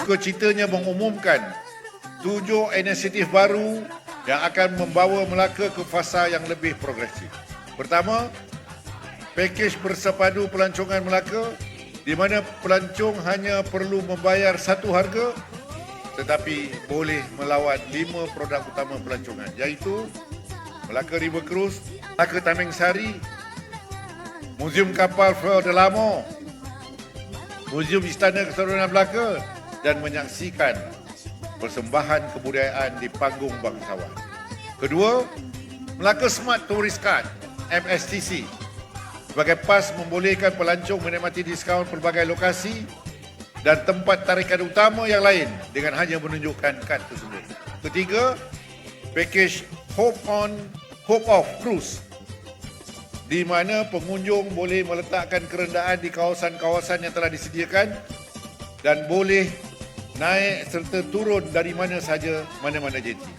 Juga ceritanya mengumumkan tujuh inisiatif baru yang akan membawa Melaka ke fasa yang lebih progresif. Pertama, pakej bersepadu pelancongan Melaka di mana pelancong hanya perlu membayar satu harga tetapi boleh melawat lima produk utama pelancongan iaitu Melaka River Cruise, Melaka Taming Sari, Muzium Kapal Flor de Lamo, Muzium Istana Keseluruhan Melaka dan menyaksikan persembahan kebudayaan di panggung bangsawan. Kedua, Melaka Smart Tourist Card MSTC sebagai pas membolehkan pelancong menikmati diskaun pelbagai lokasi dan tempat tarikan utama yang lain dengan hanya menunjukkan kad tersebut. Ketiga, pakej Hope on Hope of Cruise di mana pengunjung boleh meletakkan kerendaan di kawasan-kawasan yang telah disediakan dan boleh naik serta turun dari mana saja mana-mana jeti.